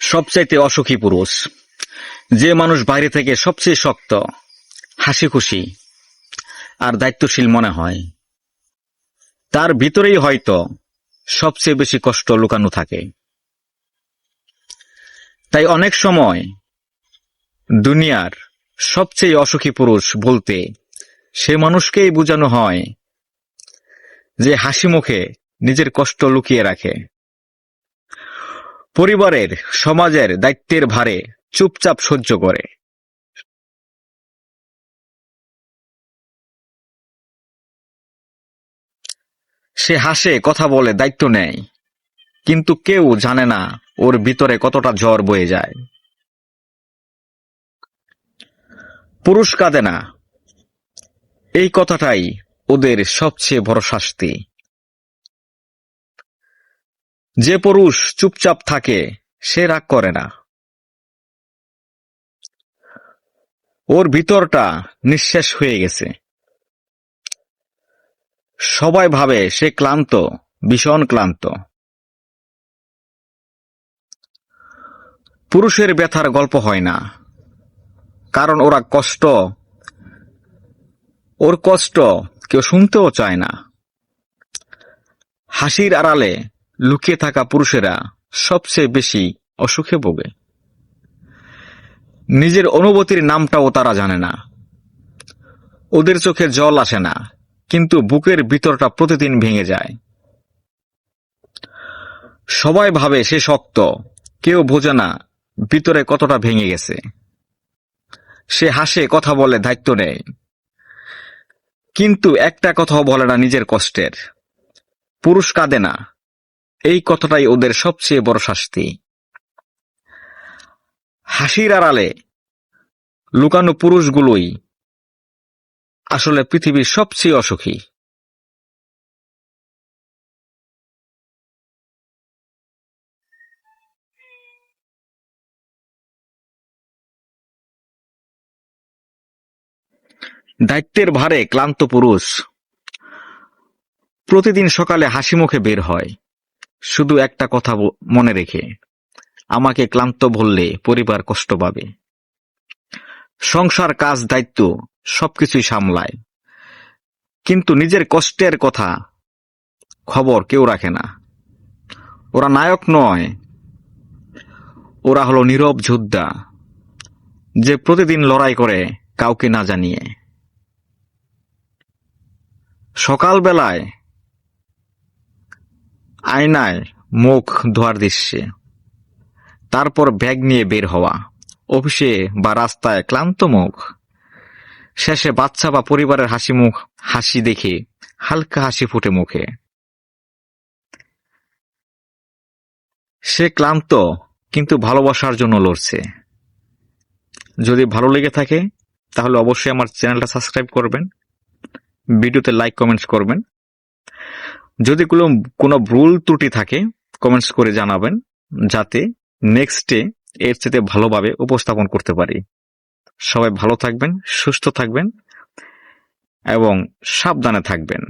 সবচাইতে অসুখী পুরুষ। যে মানুষ বাইরে থেকে সবচেয়ে শক্ত হাসি খুশি আর দায়িত্বশীল মনে হয়, তার ভিতরেই হয়তো সবচেয়ে বেশি কষ্ট লুকানো থাকে। তাই অনেক সময় দুনিয়ার সবচেয়ে অসুখী পুরুষ বলতে সে মানুষকেই বোঝানো হয় যে হাসি মুখে নিজের কষ্ট লুকিয়ে রাখে। পরিবারের, সমাজের দায়িত্বের ভারে চুপচাপ সহ্য করে। সে হাসে, কথা বলে, দায়িত্ব নেয়। কিন্তু কেউ জানে না ওর ভিতরে কতটা জ্বর বয়ে যায়। পুরুষ কাঁদে না। এই কথাটাই ওদের সবচেয়ে বড় শাস্তি। যে পুরুষ চুপচাপ থাকে, সে রাগ করে না। ওর ভিতরটা নিঃশেষ হয়ে গেছে। সবাই ভাবে সে ক্লান্ত, ভীষণ ক্লান্ত। পুরুষের ব্যথার গল্প হয় না, কারণ ওরা কষ্ট, ওর কষ্ট কেউ শুনতেও চায় না। হাসির আড়ালে লুকিয়ে থাকা পুরুষেরা সবচেয়ে বেশি অসুখে ভোগে। নিজের অনুভূতির নামটাও তারা জানে না। ওদের চোখে জল আসে না, কিন্তু বুকের ভিতরটা প্রতিদিন ভেঙে যায়। সবাই ভাবে সে শক্ত, কেউ বোঝে না ভিতরে কতটা ভেঙে গেছে। সে হাসে, কথা বলে, দায়িত্ব নেয়। কিন্তু একটা কথাও বলে না নিজের কষ্টের। পুরুষ কাঁদে না এই কথাটাই ওদের সবচেয়ে বড় শাস্তি। হাসির আড়ালে লুকানো পুরুষগুলোই আসলে পৃথিবীর সবচেয়ে অসুখী। দায়িত্বের ভারে ক্লান্ত পুরুষ প্রতিদিন সকালে হাসি মুখে বের হয়। শুধু একটা কথা মনে রেখে, আমাকে ক্লান্ত বললে পরিবার কষ্ট পাবে। সংসার, কাজ, দায়িত্ব সবকিছুই সামলায়। কিন্তু নিজের কষ্টের কথা খবর কেউ রাখে না। ওরা নায়ক নয়, ওরা হলো নীরব যোদ্ধা, যে প্রতিদিন লড়াই করে কাউকে না জানিয়ে। সকালবেলায় আয়নায় মুখ ধোয়ার দৃশ্যে। তারপর ব্যাগ নিয়ে বের হওয়া। অফিসে বা রাস্তায় ক্লান্ত মুখ। শেষে বাচ্চা বা পরিবারের হাসি মুখ, হাসি দেখে, হালকা হাসি ফুটে মুখে। সে ক্লান্ত, কিন্তু ভালোবাসার জন্য লড়ছে। যদি ভালো লেগে থাকে, তাহলে অবশ্যই আমার চ্যানেলটা সাবস্ক্রাইব করবেন। ভিডিওতে লাইক, কমেন্টস করবেন। যদি কোনো কোনো ভুল ত্রুটি থাকে কমেন্টস করে জানাবেন, যাতে নেক্সটে এর চেয়ে ভালোভাবে উপস্থাপন করতে পারি। সবাই ভালো থাকবেন, সুস্থ থাকবেন, এবং সাবধানে থাকবেন।